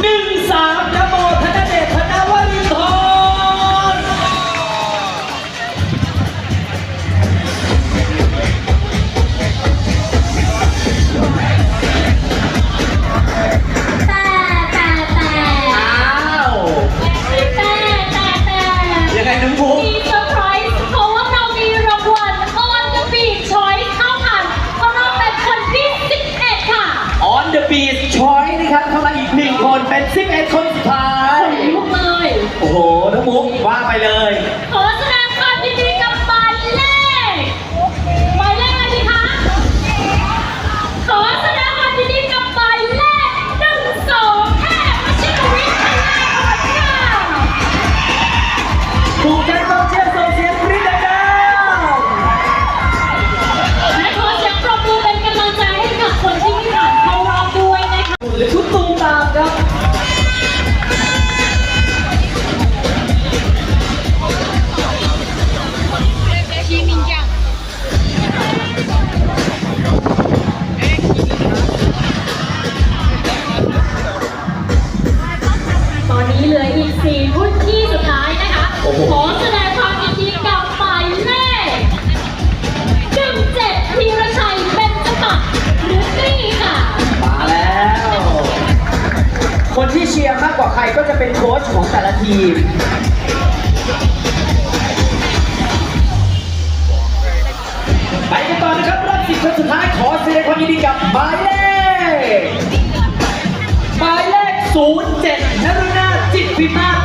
ห ครับเข้ามาอีกหนึ่งคนเป็น11คนสุดท้ายลุกเลย โอ้โหน้องบุ๊กว่าไปเลย ขอแสดง 4รุ่นที่สุดท้ายนะคะขอแสดงความยินดีกับหมายเลข17ธีรชัยเป็นจังหวะหรือนี่ค่ะ มาแล้ว คนที่เชียร์มากกว่าใครก็จะเป็นโค้ชของแต่ละทีม ไปกันต่อนะครับรอบสิบคนสุดท้ายขอแสดงความยินดีกับหมายเลข ห